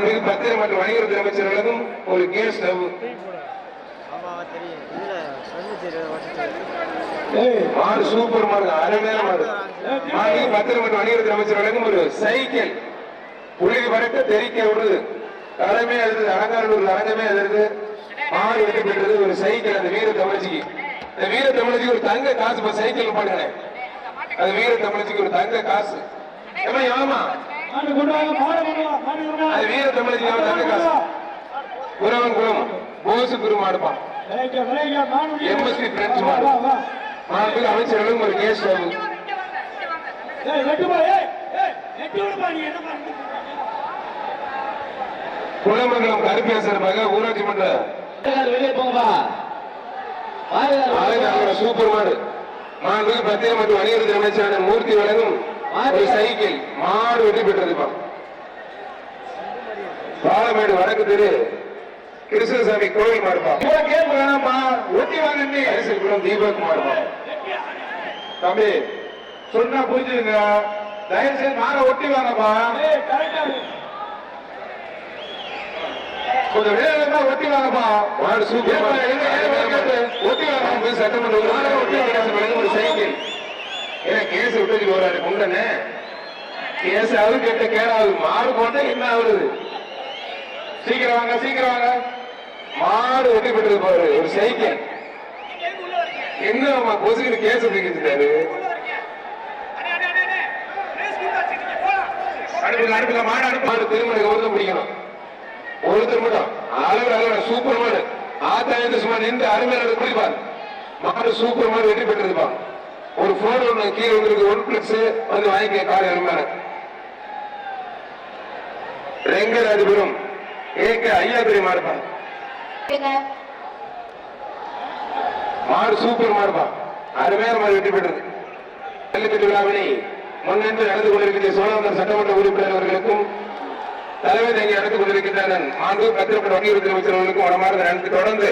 மாண்புமிகு பத்திரம் மற்றும் வணிகத்துறை அமைச்சர் வழங்கும் ஒரு கேஸ் ஸ்டவ் மாடு சூப்பர் மாடு அருமையான மாடு. மாண்புமிகு பத்திரம் மற்றும் வணிகத்துறை அமைச்சர் வழங்கும் ஒரு சைக்கிள். புள்ளி பறக்க தெரிக்க விடுது. தலைமை எழுது அலங்காரூர் அரங்கமே எழுது மாடு வெற்றி பெற்றது ஒரு சைக்கிள் அந்த வீர தமிழ்ச்சிக்கு. இந்த வீர தமிழ்ச்சிக்கு ஒரு தங்க காசு சைக்கிள் பாடுங்க அது வீர தமிழ்ச்சிக்கு ஒரு தங்க காசு. ஆமா அது வீர காசு. குரவன் குளம் போசு குருமாடுப்பான். எம்எஸ்பி பிரெஞ்சு வா மாடு. வா வா. மாண்புமிகு அமைச்சர்களும் ஒரு கேஸ் குளமங்கலம் கருப்பேசர் மக ஊராட்சி மன்ற வெளியே போங்கப்பா. சூப்பர் மாடு. மாண்புமிகு பத்திரம் மற்றும் வணிகத்துறை அமைச்சரான மூர்த்தி வழங்கும் ஒரு சைக்கிள் மாடு வெற்றி பெற்றதுப்பா பாலமேடு வடக்கு தெரு கிருஷ்ணசாமி கோவில் மாடுப்பா கேம் வேணாம்ப்பா ஒட்டி வாங்க அரசியல் தீபக் மாடுப்பா தம்பி சொன்னா புரிஞ்சுதுங்க தயவு செய்து மாற ஒட்டி வாங்கப்பா கொஞ்சம் வேகமா ஒட்டி வாங்கப்பா மாடு சூப்பர் ஒட்டி வாங்க சட்டமன்ற ஒட்டி வாங்க ஒரு சைக்கிள் ஏன்னா கேஸ் விட்டு வர்றாரு குண்டனே கேஸ் ஆகுது கேட்ட ஆகுது மாடு போட்டா என்ன ஆகுது சீக்கிரம் வாங்க சீக்கிரம் வாங்க. மாடு வெட்டி பெற்றது பாரு ஒரு சைக்கிள். என்ன கொசுக்கு கேஸ் தூக்கிட்டாரு அடுப்புல அடுப்புல மாடு அடுப்பு. மாடு திருமணம் ஒருத்தர் பிடிக்கணும். ஒருத்தர் மட்டும். அளவு அளவு சூப்பர் மாடு. ஆத்தாயிரத்து சும்மா நின்று அருமையான குடிப்பார் மாடு சூப்பர் மாடு வெற்றி பெற்றிருப்பா ஒரு போன் ஒண்ணு கீழே உங்களுக்கு ஒன் பிளஸ் வந்து வாங்கிக்க காலை அருமையான ரெங்கராஜபுரம் ஏக ஐயாபுரி மாடுப்பா மாடு சூப்பர் மாடுப்பா அருமையான மாடு வெற்றி பெற்றது. கல்லுக்கட்டு விழாவினை முன்னின்று நடந்து கொண்டிருக்கிற சோழவந்தர் சட்டமன்ற உறுப்பினர் அவர்களுக்கும் தலைமை தங்கி நடந்து கொண்டிருக்கின்றன மாண்பு பத்திரப்பட வணிகத்துறை அமைச்சர் அவர்களுக்கும் வடமாறு நடந்து தொடர்ந்து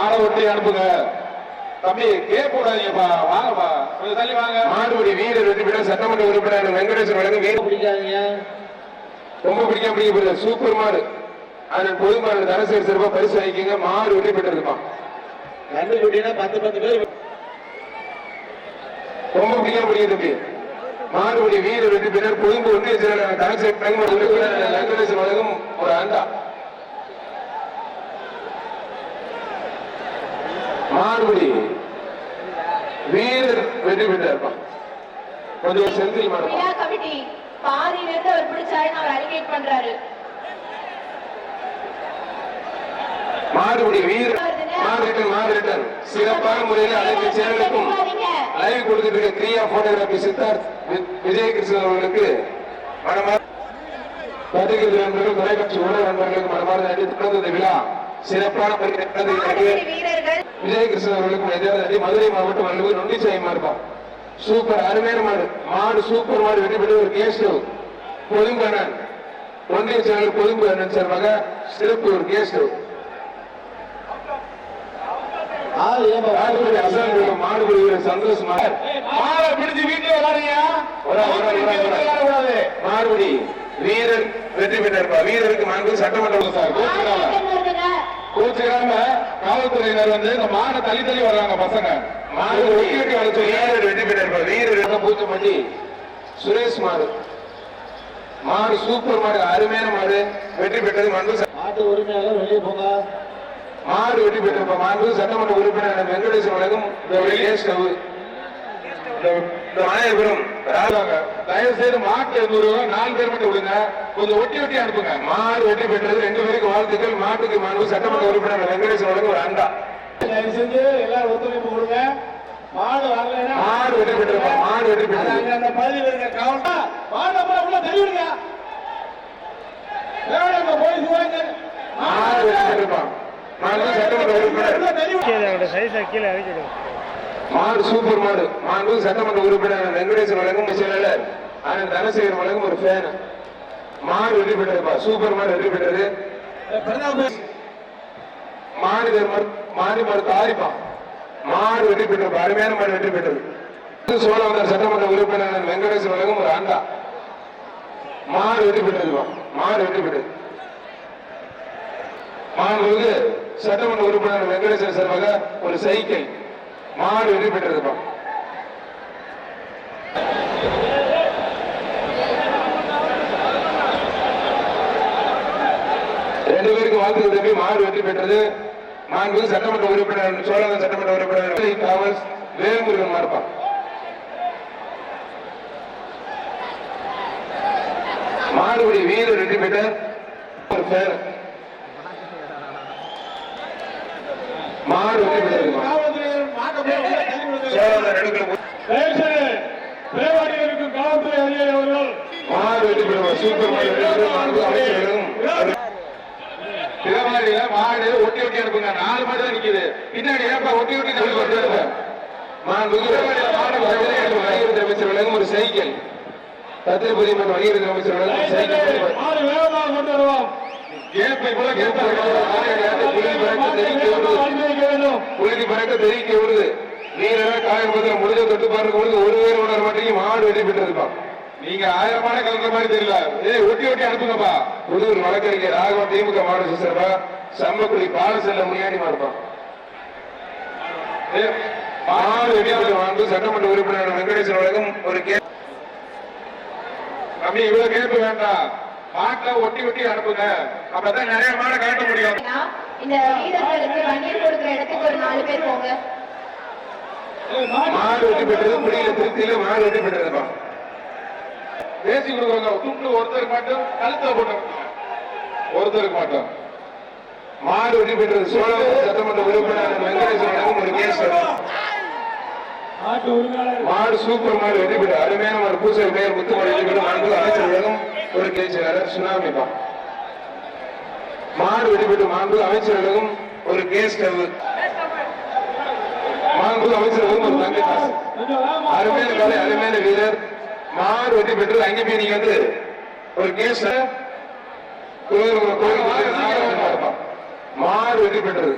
மாலை ஒட்டி அனுப்புங்க. தம்பி கேட்க கூடாதீங்கப்பா வாங்கப்பா. கொஞ்சம் தள்ளி வாங்க. மாடுபடி வீரர் வெற்றி பெற்ற சட்டமன்ற உறுப்பினர் வெங்கடேசன் வழங்கும் வீர பிடிக்காதீங்க. ரொம்ப பிடிக்காம பிடிக்க சூப்பர் மாடு. அதன் பொதுமாடு தனசேரி சிறப்பா பரிசு வாங்கிக்கங்க மாடு வெற்றி பெற்றிருப்பான் கண்டு குட்டினா பத்து பத்து பேர் ரொம்ப பிடிக்காம பிடிக்க தம்பி. மாடுபடி வீரர் வெற்றி பெற்ற பொதும்பு ஒன்றிய செயலாளர் உறுப்பினர் வெங்கடேசன் வழங்கும் ஒரு அண்டா. மாடுபடி வீரர் வெற்றி பெற்றிருப்பான் கொஞ்சம் செந்தில் கமிட்டி பாதியில இருந்து அவர் பிடிச்சாருன்னு அவர் அலிகேட் பண்றாரு. மாடுபடி வீரர் மாறிட்டன் மாறிட்டன் சிறப்பான முறையில் அனைத்து சேனலுக்கும் லைவ் கொடுத்துட்டு இருக்க கிரியா போட்டோகிராபி சித்தார்த் விஜயகிருஷ்ணன் அவர்களுக்கு மனமார் பத்திரிகை நண்பர்கள் தொலைக்காட்சி ஊடக நண்பர்களுக்கு மனமார்ந்த தொடர்ந்து விழா சிறப்பான முறையில் வீரர்கள். விஜயகிருஷ்ணன் அவர்களுக்கு மதுரை மாவட்டம் வள்ளுவர் நொண்டிச்சாய் மார்பா சூப்பர் அருமையான மாடு. மாடு சூப்பர் மாடு. வெற்றி பெற்று ஒரு கேஸ் பொதும்பு அண்ணன். ஒன்றிய செயலர் பொதும்பு அண்ணன் சார்பாக சிறப்பு ஒரு கேஸ் ஆள் ஏப்பா மாடுபடி அசால் மாடுபடி வீரர் சந்தோஷ் மார் மாலை பிடிச்சு வீட்டுல. விளையாடக்கூடாது மாடுபடி. வீரர் வெற்றி பெற்றார் வீரருக்கு மாண்பு சட்டமன்ற சார். கோச்சுக்கிறாம காவல்துறையினர் வந்து இந்த மானை தள்ளி தள்ளி வர்றாங்க பசங்க. மாடு ஒட்டி அழைச்சு வீரர் வெற்றி பெற்றார் வீரர் பூச்சம்பட்டி சுரேஷ் மாடு. மாடு சூப்பர் மாடு அருமையான மாடு. வெற்றி பெற்றது மாண்பு ச- மாட்டு உரிமையாளர் வெளியே போங்க. மாடு வெற்றி பெற்ற மாண்பு சட்டமன்ற உறுப்பினர் வெங்கடேசன் வழங்கும் இந்த வெளியே ராஜாங்க தயவு செய்து மாட்டு எண்ணூறு நாலு பேர் மட்டும் விடுங்க கொஞ்சம் ஒட்டி ஒட்டி அனுப்புங்க. மாடு வெற்றி பெற்றது ரெண்டு பேருக்கு வாழ்த்துக்கள். மாட்டுக்கு மாண்பு சட்டமன்ற உறுப்பினர் வெங்கடேசன் வழங்கும் ஒரு அண்டா தயவு செஞ்சு எல்லாரும் ஒத்துழைப்பு கொடுங்க. மாடு வரலைன்னா மாடு வெற்றி பெற்றிருப்பா மாடு வெற்றி அங்க அந்த பகுதியில் இருக்க கவுண்டா மாடு அப்புறம் உள்ள தெரியுங்க போய் சுவாங்க மாடு வெற்றி பெற்றிருப்பான் மாண்பு சட்டமன்ற உறுப்பினர். தெரியும் சைஸா கீழே இறக்கிடும் மாடு சூப்பர் மாடு. மாண்பு சட்டமன்ற உறுப்பினர் வெங்கடேசன் வழங்கும் செயலாளர் ஆனால் தனசேகர் வழங்கும் ஒரு ஃபேன் மாடு வெற்றி பெற்றதுப்பா சூப்பர் மாடு வெற்றி பெற்றது. மாடு மாறி மாடு தாரிப்பா. மாடு வெற்றி பெற்றிருப்பா. அருமையான மாடு வெற்றி பெற்றது. சோழவந்தர் சட்டமன்ற உறுப்பினர் வெங்கடேசன் வழங்கும் ஒரு ஆண்டா மாடு வெற்றி பெற்றதுப்பா மாடு வெற்றி பெற்றது. மாண்புமிகு சட்டமன்ற உறுப்பினர் வெங்கடேசன் சார்பாக ஒரு சைக்கிள். மாடு வெற்றி பெற்றதுப்பா ரெண்டு பேருக்கு வாழ்த்து தம்பி மாடு வெற்றி பெற்றது. மாண்புமிகு சட்டமன்ற உறுப்பினர் சோழகன் சட்டமன்ற உறுப்பினர் காவல் வேல்முருகன் மாறுப்பா மாடுபடி வீரர் வெற்றி பெற்ற ஒரு பேர். மாடு வெற்றி பெற்றிருக்கிறார் காவல்துறையினர் மாட்டை போய் உள்ள தள்ளி விடுங்க. சோழவந்தர் நடுக்கில் தயவுசெய்து பேவாடியில் இருக்கும் காவல்துறை அதிகாரி அவர்கள். சூப்பர் மாடு ஒட்டி ஒட்டி அனுப்புங்க நாலு மாடு தான் நிக்குது. பின்னாடி ஏப்பா ஒட்டி ஒட்டி தள்ளி போட்டு மாண்புமிகு வணிகத்துறை அமைச்சர் வழங்கும் ஒரு சைக்கிள். பத்திரப்பதி மற்றும் வணிகத்துறை அமைச்சர் வழங்கும் சைக்கிள். கேப்பை போல கேப்பை. தெரிவிக்க விடுது பறக்க தெரிவிக்க விடுது வீரரா காயம்பத்தில் முடிஞ்ச தொட்டு பாருங்க பொழுது ஒரு பேர் உணர மாட்டேங்க மாடு வெற்றி பெற்றிருப்பான் நீங்க ஆயிரமான கலந்த மாதிரி தெரியல. ஏய் ஒட்டி ஒட்டி அனுப்புங்கப்பா. புதூர் வழக்கறிஞர் ராகவன் திமுக மாவட்ட சிசர்பா சம்பக்குடி பாலசெல்ல முனியாடி மாறுப்பான் மாடு வெற்றி பெற்ற சட்டமன்ற உறுப்பினர் வெங்கடேசன் வழக்கம் ஒரு கே அப்படி இவ்வளவு கேட்பு வேண்டாம். மாட்டை ஒட்டி ஒட்டி அனுப்புங்க. அப்பதான் நிறைய மாடை காட்ட முடியும். இந்த வீரர்களுக்கு வண்டியில் கொடுக்கிற இடத்துக்கு ஒரு நாலு பேர் போங்க. மாடு வெற்றி பெற்றது புலியில திருப்தியில மாடு வெற்றி பெற்றதுப்பா. பேசி கொடுக்குறாங்க துண்டு ஒருத்தருக்கு மட்டும் கழுத்துல போட்டு ஒருத்தருக்கு மட்டும். மாடு வெற்றி பெற்றது சோழ சட்டமன்ற உறுப்பினர் வெங்கடேசன் ஒரு கேஸ் மாடு சூப்பர் மாடு வெற்றி பெற்ற அருமையான ஒரு பூசல் பெயர் முத்துமாடு வெற்றி ஒரு கேச்சலாளர் சுனாமிப்பா மாடு வெற்றி பெற்ற மாண்பு அமைச்சர் ஒரு கேஸ் மாண்பு அமைச்சர் வழங்கும் ஒரு தங்க காசு கொஞ்சம் வேகமா அருமையான காலை அருமையான வீரர். மாடு வெற்றி பெற்று அங்கே போய் நீங்க வந்து ஒரு கேஸ் மாடு வெற்றி பெற்றது.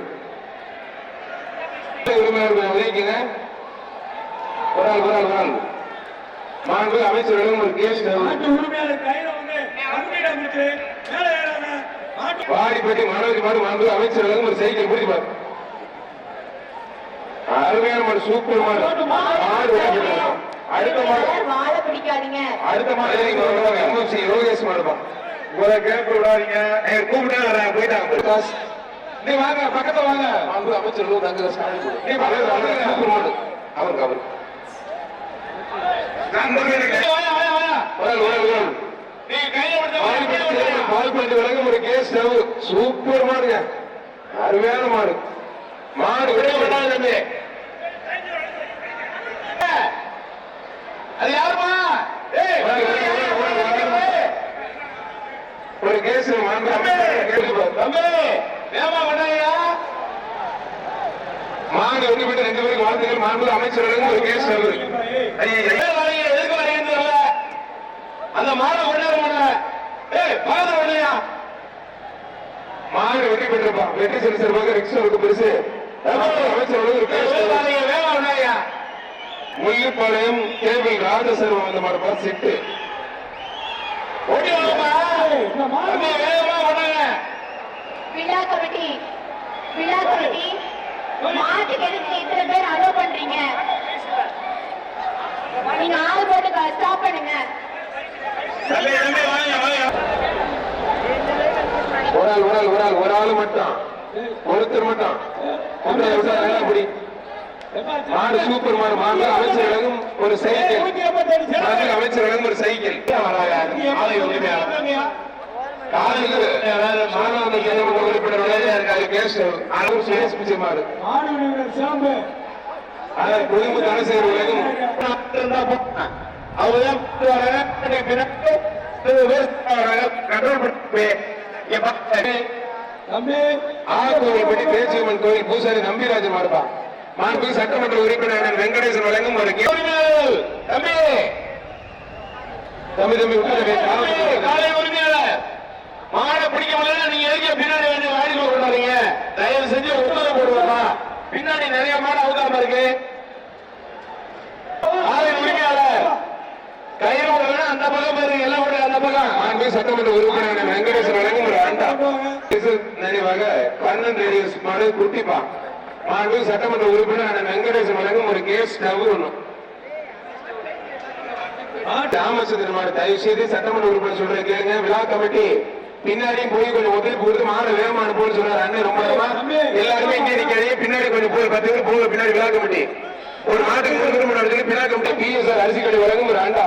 உரிமையாளர்கள் உதவிக்குங்க ஒரு ஆள் ஒரு ஆள் ஒரு ஆள். மாண்பு அமைச்சர்களும் ஒரு கேஸ் வாடிப்பட்டி மாடு மாண்பு அமைச்சர்களும் ஒரு சைக்கிள் பிடிப்பார் அருமையான மாடு சூப்பர் மாடு. அடுத்த மாடு. அடுத்த மாடு எம்எம்சி யோகேஷ் மாடுப்பா உங்களை கேட்க விடாதீங்க. கூப்பிட்டே வரேன் போயிட்டாங்க. நீ வாங்க பக்கத்துல வாங்க. தங்க காசு நீ சூப்பர் மாடு. அவருக்கு அவருக்கு. சூப்பர் மாடுங்க. அருமையான மாடு. மாடு விட விடாது தம்பி அது யாருமா? ஒரு கேஸ் மாடு வெற்றி பெற்ற ரெண்டு பேருக்கு வாழ்த்துக்கள்? மாண்பு அமைச்சர் வழங்கும் ஒரு கேஸ் ஸ்டவ் எதுக்கு தெரியல அந்த மாடை கொண்டாட முடியல பக்கத்துல வரலையா மாடு வெற்றி பெற்றிருப்பா வெற்றி செல் சிறப்பாக ரிக்ஷாவுக்கு பெருசு. மாண்பு அமைச்சர் ஒரு கேஸ் வேமா பண்ணாயா முள்ளிப்பாளையம் கேபிள் ராஜசர்வம் இந்த மாதிரி பார்த்து செட்டு. விழா கமிட்டி விழா கமிட்டி மாட்டுக்கு எதுக்கு இத்தனை பேர் அலோவ் பண்றீங்க. நீங்க ஆள் போட்டு ஸ்டாப் பண்ணுங்க. ஒரு ஆள் ஒரு ஆள் ஒரு ஆள் ஒரு ஆள் மட்டும். ஒருத்தர் மட்டும். ஒருத்தர் விட்டா நல்லா பிடி மாடு சூப்பர் மாடு மாடு அமைச்சர் வழங்கும் ஒரு சைக்கிள். மாடு அமைச்சர் வழங்கும் ஒரு சைக்கிள். ஆலை உரிமையாளர் காலையில் மாணவர்கள் சட்டமன்ற உறுப்பினர் விளையாடியா இருக்காரு கேஸ் அவர் சுரேஷ் பிச்சை மாடு. மாடு உரிமையாளர் சிலம்பு அதன் குடும்ப தனசேகர் உலகம் தம்பி ஆகோவில்பட்டி பேச்சியம்மன் கோயில் பூசாரி நம்பிராஜன் மாடுப்பா. மாண்பு சட்டமன்ற உறுப்பினர் வெங்கடேசன் வழங்கும் ஒரு தம்பி. தம்பி தம்பி காலை உரிமையாளர் மாடை பிடிக்க முடியல நீங்க எதுக்கு பின்னாடி வந்து வாடி கொண்டாடுறீங்க? தயவு செஞ்சு உத்தரவு போடுவாங்க பின்னாடி நிறைய மாடு அவுக்காம இருக்கு. ஆவின் உரிமையாளர் கயிறு விடணும் அந்த பக்கம் பாருங்க எல்லாம் விட அந்த பக்கம். மாண்பு சட்டமன்ற உறுப்பினர் வெங்கடேசன் வழங்கும் ஒரு இது நினைவாக கண்ணன் ரேடியோஸ் மாடு குட்டிப்பா. மாண்பு சட்டமன்ற உறுப்பினர் அண்ணன் வெங்கடேசன் வழங்கும் ஒரு கேஸ் ஸ்டவ் ராமச்சந்திரன் தயவு செய்து சட்டமன்ற உறுப்பினர் சொல்றேன் கேளுங்க. விழா கமிட்டி பின்னாடியும் போய் கொஞ்சம் ஒத்துழைப்பு கொடுத்து மாடு வேகமா அனுப்புன்னு சொன்னார் அண்ணன் ரொம்ப எல்லாருமே இங்கே நிக்கிறீங்க. பின்னாடி கொஞ்சம் போய் பத்து பேர் போங்க பின்னாடி விழா கமிட்டி. ஒரு மாட்டுக்கு மூணு மணி நேரத்துக்கு விழா கமிட்டி பிஎஸ்ஆர் அரிசி கடை வழங்கும் ஒரு அண்டா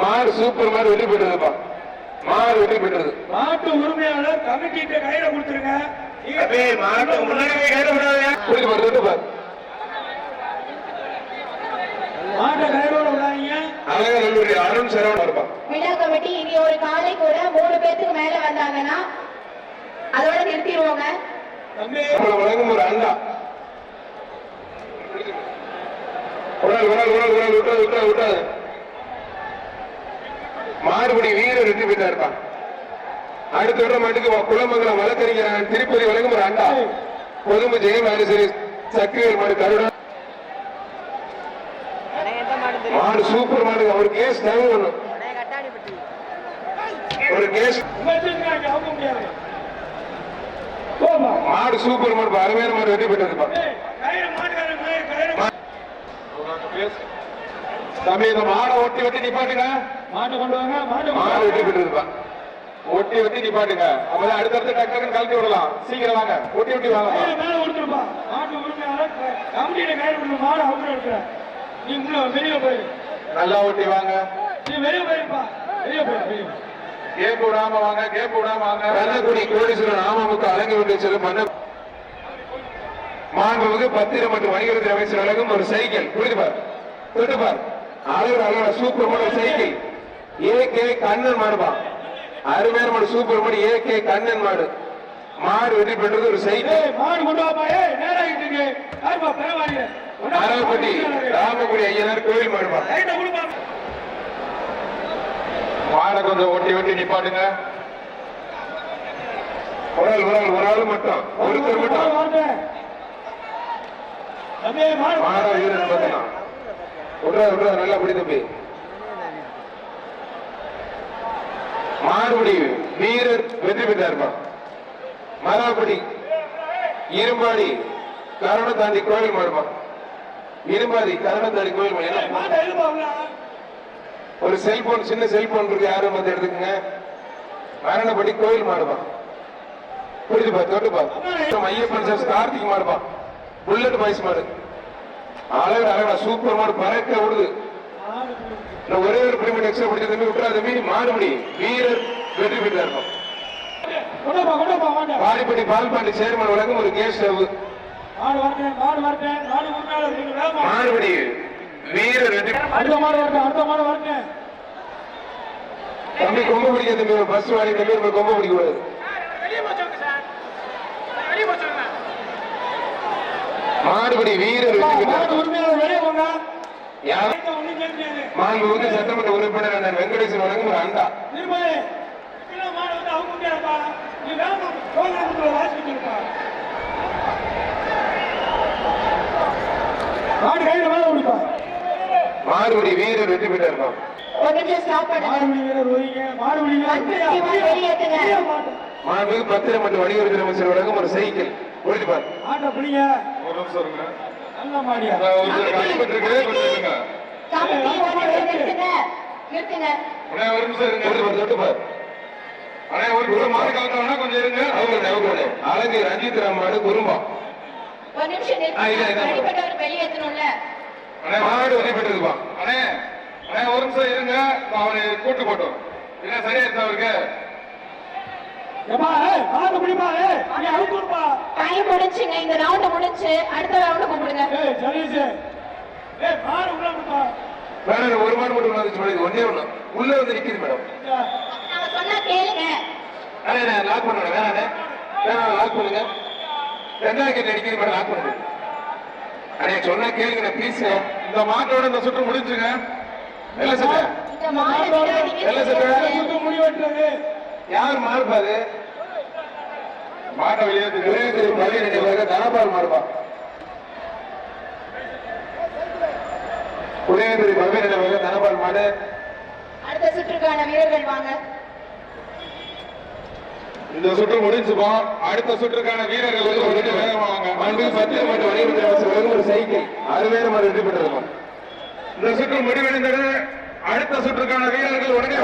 மாடு சூப்பர் பெற்றதுப்பா. மாடு வெற்றி பெற்றது. மாட்டு உரிமையாளர் கமிட்டிட்ட கையில கொடுத்துருங்க. பாரு பாரு விழா கமிட்டி இனி ஒரு காலை கூட மூணு பேத்துக்கு மேல வந்தாங்கன்னா அதோட நிறுத்திடுவோங்க. வழங்கும் ஒரு அண்டா உடல் உடல் உடல் உடல் விட்டாது விட்டாது விட்டாது மாறுபடி வீரர் வெற்றி பெற்றா இருப்பான் அடுத்த விட மாட்டுக்கு குளமங்கலம் வழக்கறிஞர் திருப்பதி வழங்கும் ஒரு அண்டா பொதுமு ஜெயம் ஆலோசனை சக்திவேல் மாடு கருடா மாடு சூப்பர் மாடு. ஒரு கேஸ் தேவை ஒண்ணு. ஒரு கேஸ் மாடு சூப்பர் மாடு. அருமையான மாடு வெற்றி பெற்றதுப்பா ஏய், தம்பி இந்த மாடை ஒட்டி ஒட்டி நிப்பாட்டுங்க. மாட்டை கொண்டு வாங்க மாட்டை மாடு வாங்க. வெட்டி விட்டுருப்பா ஒட்டி ஒட்டி நிப்பாட்டுங்க. அப்பதான் அடுத்தடுத்து டக்கு டக்குன்னு கழட்டி விடலாம். சீக்கிரம் வாங்க. ஒட்டி ஒட்டி வாங்க. மேல கொடுத்துருப்பா. மாட்டு உரிமையாளர் க- கமிட்டியில கயிறு கொடுத்து மாடு அவங்க இருக்கிற. நீ உள்ள வெளியே போயிரு. நல்லா ஒட்டி வாங்க. நீ வெளியே போயிருப்பா. வெளியே போயிரு வெளியே போயிரு. கேப் விடாம வாங்க கேப் விடாம வாங்க. வெள்ளக்குடி கோடீஸ்வரன் அமமுக அலங்கி விட்டு செல்லும் மன்ன மாண்புமிகு பத்திரம் மற்றும் வணிகத்துறை அமைச்சர் வழங்கும் ஒரு சைக்கிள். புரியுது பார்? தொட்டு பார். அழகு அழகா super cycle. A K Kannan மாடுபா அருமையான மாடு சூப்பர் மாடு ஏ கே கண்ணன் மாடு. மாடு வெற்றி பெற்றது ஒரு ஏய் மாடு கொண்டு வாப்பா ஏய் நேராகிட்டு யாருப்பா பரவாயில்ல. அரவப்பட்டி ராமகுடி ஐயனார் கோயில் கொடுப்பா மாடை. கொஞ்சம் ஒட்டி ஒட்டி நிப்பாட்டுங்க. ஒரு ஆள் ஒரு ஆள் ஒரு ஆள் மட்டும். ஒருத்தர் மட்டும். மாடு மாடா. வீரன் பார்த்தலாம் விட்றா விட்றா நல்லா பிடி தம்பி. மாறுபடி வீரர் வெற்றி பெற்றார்ப்பா மராபடி இரும்பாடி கரண கோயில் மாடுமா இரும்பாடி கரண கோயில் ஒரு செல்போன் சின்ன செல்போன் இருக்கு யாரும் வந்து எடுத்துக்கங்க. மரணப்படி கோயில் மாடுப்பா புரியுதுப்பா தொட்டுப்பா ஐயப்பன் சார் கார்த்திக் மாடுப்பா புல்லட் பாய்ஸ் மாடு அழகு அழகா சூப்பர் மாடு பறக்க விடுது ஒரே ஒரு பிரிமிட் எக்ஸ்ட்ரா பிடிச்ச தம்பி விட்டுறா தம்பி மாடுபடி வீரர் வெற்றி பெற்றா இருக்கும் கொண்டப்பா கொண்டப்பா பால்பாண்டி சேர்மன் வழங்கும் ஒரு கேஸ் மாறுபடி வீரர் வெற்றி தம்பி கொம்பு பிடிக்க தம்பி பஸ் வாடி தம்பி நம்ம கொம்பு பிடிக்க கூடாது மாடுபடி வீரர் வெற்றி பெற்றார். யாரும் மாண்புமிகு சட்டமன்ற உறுப்பினர் அண்ணன் வெங்கடேசன் வழங்கும் ஒரு அண்டா. மாடுபடி வீரர் வெற்றி பெற்றார் ஒரு நிமிஷம் ஸ்டாப் பண்ணுங்க மாடுபிடி வீரர் ஒதுங்க மாடுபிடி வீரர் வண்டி வெளியேத்துங்க. மாண்புமிகு பத்திரம் மற்றும் வணிகத்துறை அமைச்சர் வழங்கும் ஒரு சைக்கிள். ஒரு நிமிஷம் அழகு ரஞ்சித் ராம் மாடு குறும்பா. ஒரு நிமிஷம் ஆ, இல்ல, இல்ல. நிறுத்துங்க அடிப்பட்டவர் வெளியேற்றணும்ல அண்ணே மாடு வெளிப்பட்டதுப்பா அண்ணே அண்ணே ஒரு நிமிஷம் இருங்க. அவனை கூட்டு போட்டோம் இல்ல சரியா இருக்கா அவருக்கு. டைம் முடிஞ்சுங்க இந்த ரவுண்ட் முடிஞ்சு அடுத்த ரவுண்ட் கூப்பிடுங்க மேடம் ஒரு மாடு மட்டும் வந்துச்சு மேடம் ஒன்னே ஒண்ணு. உள்ள வந்து நிக்குது மேடம். நாங்க சொன்னா கேளுங்க. அண்ணே நான் லாக் பண்ணுறேன் வேணாண்ணே வேணாம் லாக் பண்ணுங்க. ரெண்டாவது கேட்டு அடிக்குது மேடம் லாக் பண்ணுங்க. அண்ணே சொன்னா கேளுங்க ப்ளீஸ் இந்த மாட்டோட இந்த சுற்று முடிஞ்சுங்க. இல்ல சார் இந்த மாடு விடாதீங்க இல்ல சார் சுத்த முடி வெட்டுறது யார் மாறுபாது மாட்டை வெளியே பள்ளி நினைவாக தனபால் மாறுபா புளியந்திரி பல்வேறு வகை தனபால் மாடு. அடுத்த சுற்றுக்கான வீரர்கள் வாங்க. இந்த சுற்று முடிஞ்சுப்போ. அடுத்த சுற்றுக்கான வீரர்கள் வந்து ஒரு வேகமா வாங்க. மண்பு பத்து மற்றும் அமைச்சர் ஒரு சைக்கிள். அறுவேறு மாடு வெற்றி பெற்றிருக்கும் இந்த சுற்று முடிவடைந்தது. அடுத்த சுற்றுக்கான வீரர்கள் உடனே